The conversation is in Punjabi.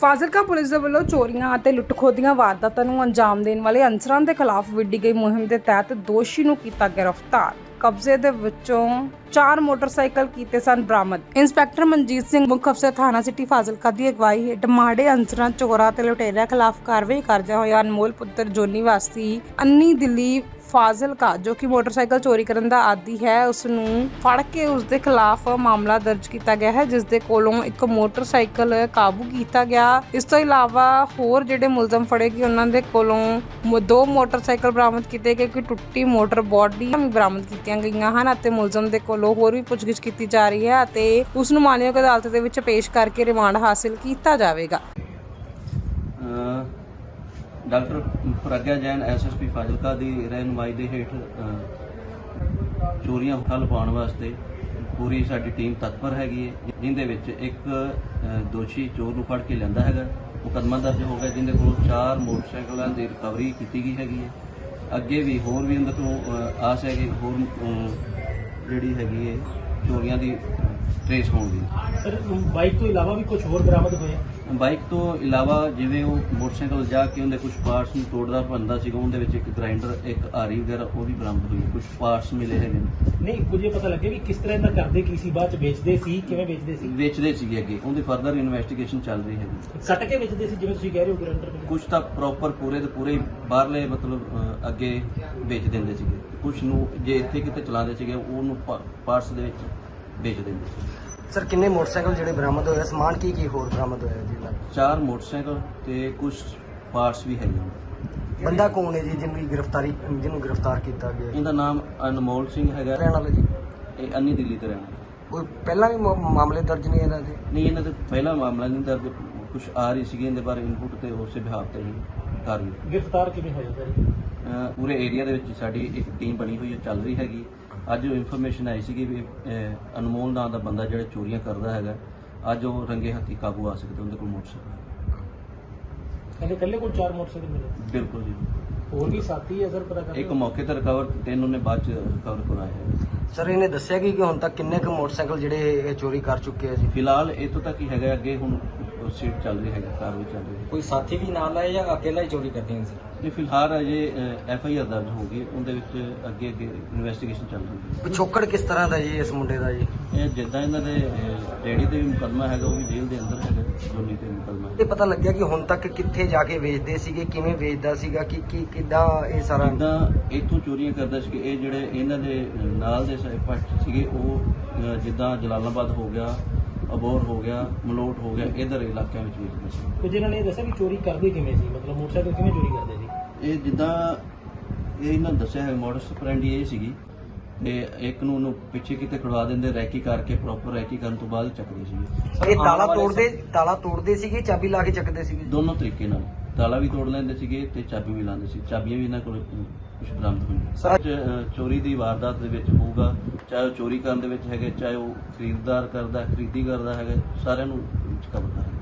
ਫਾਜ਼ਿਲਕਾ ਪੁਲਿਸ ਦੇ ਵੱਲੋਂ ਚੋਰੀਆਂ ਅਤੇ ਲੁੱਟ-ਖੋਹ ਦੀਆਂ ਵਾਰਦਾਤਾਂ ਨੂੰ ਅੰਜਾਮ ਦੇਣ ਵਾਲੇ ਅਨਸਰਾਂ ਦੇ ਖਿਲਾਫ ਵਿੱਢੀ ਗਈ ਮੁਹਿੰਮ ਦੇ ਤਹਿਤ ਦੋਸ਼ੀ ਨੂੰ ਕੀਤਾ ਗ੍ਰਿਫਤਾਰ। ਕਬਜ਼ੇ ਦੇ ਵਿੱਚੋਂ ਚਾਰ ਮੋਟਰਸਾਈਕਲ ਕੀਤੇ ਸਨ ਬਰਾਮਦ। ਇੰਸਪੈਕਟਰ ਮਨਜੀਤ ਸਿੰਘ ਮੁੱਖ ਅਫਸਰ ਥਾਣਾ ਸਿਟੀ ਫਾਜ਼ਿਲਕਾ ਦੀ ਅਗਵਾਈ ਹੇਠ ਮਾੜੇ ਅਨਸਰਾਂ, ਚੋਰਾਂ ਤੇ ਲੁਟੇਰਿਆਂ ਖਿਲਾਫ ਕਾਰਵਾਈ ਕਰਦਿਆਂ ਹੋਇਆ ਅਨਮੋਲ ਪੁੱਤਰ ਜੋਨੀ ਵਾਸੀ, ਅੰਨੀ ਦਿੱਲੀ ਫਾਜ਼ਿਲਕਾ ਜੋ ਕਿ ਮੋਟਰਸਾਈਕਲ ਚੋਰੀ ਕਰਨ ਦਾ ਆਦੀ ਹੈ ਉਸ ਨੂੰ ਫੜ ਕੇ ਉਸ ਦੇ ਖਿਲਾਫ ਮਾਮਲਾ ਦਰਜ ਕੀਤਾ ਗਿਆ ਹੈ ਜਿਸ ਦੇ ਕੋਲੋਂ ਇੱਕ ਮੋਟਰਸਾਈਕਲ ਕਾਬੂ ਕੀਤਾ ਗਿਆ। ਇਸ ਤੋਂ ਇਲਾਵਾ ਹੋਰ ਜਿਹੜੇ ਮੁਲਜ਼ਮ ਫੜੇ ਗਏ, ਉਹਨਾਂ ਦੇ ਕੋਲੋਂ ਦੋ ਮੋਟਰਸਾਈਕਲ ਬਰਾਮਦ ਕੀਤੇ ਗਏ ਕਿ ਟੁੱਟੀ ਮੋਟਰ ਬੋਡੀ ਬਰਾਮਦ ਕੀਤੀਆਂ ਗਈਆਂ ਹਨ ਅਤੇ ਮੁਲਜ਼ਮ ਦੇ ਕੋਲੋਂ ਹੋਰ ਵੀ ਪੁੱਛਗਿੱਛ ਕੀਤੀ ਜਾ ਰਹੀ ਹੈ ਅਤੇ ਉਸ ਨੂੰ ਮਾਨਯੋਗ ਅਦਾਲਤ ਦੇ ਵਿੱਚ ਪੇਸ਼ ਕਰਕੇ ਰਿਮਾਂਡ ਹਾਸਲ ਕੀਤਾ ਜਾਵੇਗਾ। ਡਾਕਟਰ ਪ੍ਰਗਿਆ ਜੈਨ ਐਸਐਸਪੀ ਫਾਜ਼ਿਲਕਾ ਦੀ ਰਹਿਨੁਮਾਈ ਦੇ ਹੇਠ ਚੋਰੀਆਂ ਠੱਲ ਪਾਉਣ ਵਾਸਤੇ ਪੂਰੀ ਸਾਡੀ ਟੀਮ ਤਤਪਰ ਹੈਗੀ ਹੈ ਜਿੰਦੇ ਵਿੱਚ ਇੱਕ ਦੋਸ਼ੀ ਚੋਰ ਨੂੰ ਫੜ ਕੇ ਲਿਆਂਦਾ ਹੈਗਾ। ਮੁਕੱਦਮਾ ਦਰਜ ਹੋ ਗਿਆ ਜਿੰਦੇ ਕੋਲ ਚਾਰ ਮੋਟਰਸਾਈਕਲਾਂ ਦੀ ਰਿਕਵਰੀ ਕੀਤੀ ਗਈ ਹੈਗੀ ਹੈ। ਅੱਗੇ ਵੀ ਹੋਰ ਵੀ ਉਹਦੇ ਤੋਂ ਆਸ ਹੈ ਕਿ ਹੋਰ ਜਿਹੜੀ ਹੈਗੀ ਹੈ, ਚੋਰੀਆਂ ਦੀ ਟ੍ਰੇਸ ਹੋਣ ਦੀ ਸਰ ਬਾਈਕ ਤੋਂ ਇਲਾਵਾ ਵੀ ਕੁਝ ਹੋਰ ਬਰਾਮਦ ਹੋਏ ਬਾਈਕ ਤੋਂ ਇਲਾਵਾ ਜਿਵੇਂ ਉਹ ਮੋਟਰਸਾਈਕਲ ਜਾ ਕੇ ਉਹਦੇ ਕੁਝ ਪਾਰਟਸ ਨੂੰ ਤੋੜਦਾ ਭੰਦਾ ਸੀਗਾ ਉਹਦੇ ਵਿੱਚ ਇੱਕ ਗ੍ਰਾਈਂਡਰ ਇੱਕ ਆਰੀ ਵਗੈਰਾ ਉਹ ਵੀ ਬਰਾਮਦ ਹੋਈ ਕੁਝ ਪਾਰਟਸ ਮਿਲੇ ਹੈਗੇ ਨੇ। ਨਹੀਂ ਕੁਝ ਇਹ ਪਤਾ ਲੱਗਿਆ ਵੀ ਕਿਸ ਤਰ੍ਹਾਂ ਦਾ ਕਰਦੇ ਕੀ ਸੀ ਬਾਅਦ ਚ ਵੇਚਦੇ ਸੀ ਕਿਵੇਂ ਵੇਚਦੇ ਸੀ? ਵੇਚਦੇ ਸੀਗੇ ਅੱਗੇ। ਉਹਦੀ ਫਰਦਰ ਇਨਵੈਸਟੀਗੇਸ਼ਨ ਚੱਲ ਰਹੀ ਹੈਗੀ। ਸੱਟ ਕੇ ਵੇਚਦੇ ਸੀ ਜਿਵੇਂ ਤੁਸੀਂ ਕਹਿ ਰਹੇ ਹੋ ਗਰੰਟਰ ਕੁਝ ਤਾਂ ਪ੍ਰੋਪਰ ਪੂਰੇ ਦੇ ਪੂਰੇ ਹੀ ਬਾਹਰਲੇ ਮਤਲਬ ਅ, ਅੱਗੇ ਵੇਚ ਦਿੰਦੇ ਸੀਗੇ। ਕੁਝ ਨੂੰ ਜੇ ਇੱਥੇ ਕਿਤੇ ਚਲਾਉਂਦੇ ਸੀਗੇ ਉਹਨੂੰ ਪਾਰਟਸ ਦੇ ਵਿੱਚ। ਵੇਚ ਦਿੰਦੇ ਸੀ ਸਰ ਕਿੰਨੇ ਮੋਟਰਸਾਈਕਲ ਜਿਹੜੇ ਬਰਾਮਦ ਹੋਏ ਆ? ਸਮਾਨ ਕੀ ਕੀ ਹੋਰ ਬਰਾਮਦ ਹੋਇਆ ਜੀ ਇਹਦਾ? ਚਾਰ ਮੋਟਰਸਾਈਕਲ ਤੇ ਕੁਝ ਪਾਰਟਸ ਵੀ ਹੈਗੇ ਨੇ। ਬੰਦਾ ਕੌਣ ਹੈ ਜੀ ਜਿਹਨੂੰ ਗ੍ਰਿਫਤਾਰੀ ਜਿਹਨੂੰ ਗ੍ਰਿਫਤਾਰ ਕੀਤਾ ਗਿਆ ਹੈ? ਇਹਦਾ ਨਾਮ ਅਨਮੋਲ ਸਿੰਘ ਹੈਗਾ। ਰਹਿਣ ਵਾਲਾ ਜੀ? ਇਹ ਅੰਨੀ ਦਿੱਲੀ ਤੇ ਰਹਿਣਾ ਕੋਈ ਪਹਿਲਾਂ ਵੀ ਮਾ- ਮਾਮਲੇ ਦਰਜ ਨਹੀਂ ਇਹਨਾਂ ਦੇ? ਨਹੀਂ ਇਹਨਾਂ ਦੇ ਪਹਿਲਾ ਮਾਮਲਾ ਨਹੀਂ ਦਰਜ। ਕੁਝ ਆ ਰਹੀ ਸੀਗੀ ਇਹਦੇ ਬਾਰੇ ਇਨਪੁਟ ਤੇ ਉਸੇ ਬਿਹਾਫ ਤੇ ਹੀ ਕਰ ਲਈ ਗ੍ਰਿਫਤਾਰ ਕਿਵੇਂ ਹੋਇਆ ਸਰ? ਅਹ ਪੂਰੇ ਏਰੀਆ ਦੇ ਵਿੱਚ ਸਾਡੀ ਇੱਕ ਟੀਮ ਬਣੀ ਹੋਈ ਹੈ ਚੱਲ ਰਹੀ ਹੈਗੀ। ਅੱਜ ਇਨਫੋਰਮੇਸ਼ਨ ਆਈ ਵੀ ਅਹ, ਅਨਮੋਲ ਨਾਂ ਦਾ ਬੰਦਾ ਜਿਹੜਾ ਚੋਰੀਆਂ ਕਰਦਾ ਹੈਗਾ ਅੱਜ ਉਹ ਰੰਗੇ ਹੱਥੀ ਕਾਬੂ ਆ ਸਕਦਾ ਉਹਦੇ ਕੋਲ ਮੋਟਰਸਾਈਕਲ ਕਹਿੰਦੇ ਕੱਲੇ ਕੋਲ ਚਾਰ ਮੋਟਰਸਾਈਕਲ ਮਿਲੇ। ਬਿਲਕੁਲ ਜੀ। ਹੋਰ ਵੀ ਸਾਥੀ ਹੈ ਸਰ ਪਤਾ ਕਰ ਇੱਕ ਮੌਕੇ ਤੇ ਰਿਕਵਰ ਤਿੰਨ ਉਹਨੇ ਬਾਅਦ ਚ ਰਿਕਵਰ ਕਰਾਇਆ ਹੈ। ਸਰ ਇਹਨੇ ਦੱਸਿਆ ਕਿ ਕਿ ਹੁਣ ਤੱਕ ਕਿੰਨੇ ਕੁ ਮੋਟਰਸਾਈਕਲ ਜਿਹੜੇ ਇਹ ਚੋਰੀ ਕਰ ਚੁੱਕੇ ਆ ਜੀ? ਫਿਲਹਾਲ ਇਤੋਂ ਤੱਕ ਹੀ ਹੈਗਾ ਅੱਗੇ ਹੁਣ ਸੀਟ ਚੱਲ ਰਹੀ ਹੈਗਾ ਕਾਰਵਾਈ ਚੱਲ ਰਹੀ ਹੈ ਕੋਈ ਸਾਥੀ ਵੀ ਨਾਲ ਆਏ ਜਾਂ ਅਕੇਲਾ ਹੀ ਚੋਰੀ ਕਰਦੇ ਸੀ? ਇਹ ਫਿਲਹਾਲ ਅਜੇ ਐਫ ਆਈ ਆਰ ਦਰਜ ਹੋ ਗਈ ਉਹਦੇ ਵਿੱਚ ਅੱਗੇ ਅੱਗੇ ਇਨਵੈਸਟੀਗੇਸ਼ਨ ਚੱਲ ਰਹੀ ਹੈ। ਪਿਛੋਕੜ ਕਿਸ ਤਰ੍ਹਾਂ ਦਾ ਜੀ ਇਸ ਮੁੰਡੇ ਦਾ ਜੀ? ਇਹ ਜਿੱਦਾਂ ਇਹਨਾਂ ਦੇ ਡੈਡੀ ਤੇ ਵੀ ਮੁਕੱਦਮਾ ਹੈਗਾ ਉਹ ਵੀ ਜੇਲ੍ਹ ਦੇ ਅੰਦਰ ਹੈਗਾ ਜੋਨੀ ਤੇ ਮੁਕੱਦਮਾ। ਇਹ ਪਤਾ ਲੱਗਿਆ ਕਿ ਹੁਣ ਤੱਕ ਕਿੱਥੇ ਜਾ ਕੇ ਵੇਚਦੇ ਸੀਗੇ ਕਿਵੇਂ ਵੇਚਦਾ ਸੀਗਾ ਕਿ ਕੀ ਕਿਦਾਂ ਇਹ ਸਾਰਾ ਜਿੱਦਾਂ ਇੱਥੋਂ ਚੋਰੀਆਂ ਕਰਦਾ ਸੀ ਕਿ ਇਹ ਜਿਹੜੇ ਇਹਨਾਂ ਦੇ ਨਾਲ ਦੇ ਪੱਟ ਸੀਗੇ ਉਹ ਜਿੱਦਾਂ ਜਲਾਲਾਬਾਦ ਹੋ ਗਿਆ ਅਬੋਰ ਹੋ ਗਿਆ ਮਲੋਟ ਹੋ ਗਿਆ ਇਧਰ ਇਲਾਕਿਆਂ ਵਿੱਚ ਵੇਚਦੇ ਸੀ ਕੁਝ ਇਹਨਾਂ ਨੇ ਇਹ ਦੱਸਿਆ ਵੀ ਚੋਰੀ ਕਰਦੇ ਕਿਵੇਂ ਸੀ? ਮਤਲਬ ਮੋਟਰਸਾਈਕਲ ਕਿਵੇਂ ਚੋਰੀ ਕਰਦੇ ਸੀ? ਇਹ ਜਿੱਦਾਂ ਇਹ ਇਹਨਾਂ ਨੇ ਦੱਸਿਆ ਹੈ ਮੋਡਸ ਆਪਰੈਂਡੀ ਇਹ ਸੀਗੀ। ਤੇ ਇੱਕ ਨੂੰ ਉਹਨੂੰ ਪਿੱਛੇ ਕਿਤੇ ਖੜਵਾ ਦਿੰਦੇ ਰੈਕੀ ਕਰਕੇ ਪ੍ਰੋਪਰ ਰੈਕੀ ਕਰਨ ਤੋਂ ਬਾਅਦ ਚੱਕਦੇ ਸੀਗੇ। ਇਹ ਤਾਲਾ ਤੋੜਦੇ ਤਾਲਾ ਤੋੜਦੇ ਸੀਗੇ ਚਾਬੀ ਲਾ ਕੇ ਚੱਕਦੇ ਸੀਗੇ? ਦੋਨੋਂ ਤਰੀਕੇ ਨਾਲ। ਤਾਲਾ ਵੀ ਤੋੜ ਲੈਂਦੇ ਸੀਗੇ ਤੇ ਚਾਬੀ ਵੀ ਲਾਉਂਦੇ ਸੀ। ਚਾਬੀਆਂ ਵੀ ਇਹਨਾਂ ਕੋਲ ਕੁਝ ਬਰਾਮਦ ਹੋਈਆਂ। ਅ, ਚੋਰੀ ਦੀ ਵਾਰਦਾਤ ਦੇ ਵਿੱਚ ਹੋਊਗਾ ਚਾਹੇ ਉਹ ਚੋਰੀ ਕਰਨ ਦੇ ਵਿੱਚ ਹੈਗੇ ਚਾਹੇ ਉਹ ਖਰੀਦਦਾਰ ਕਰਦਾ ਖਰੀਦੀ ਕਰਦਾ ਹੈਗਾ ਸਾਰਿਆਂ ਨੂੰ ਕਰਾਂਗੇ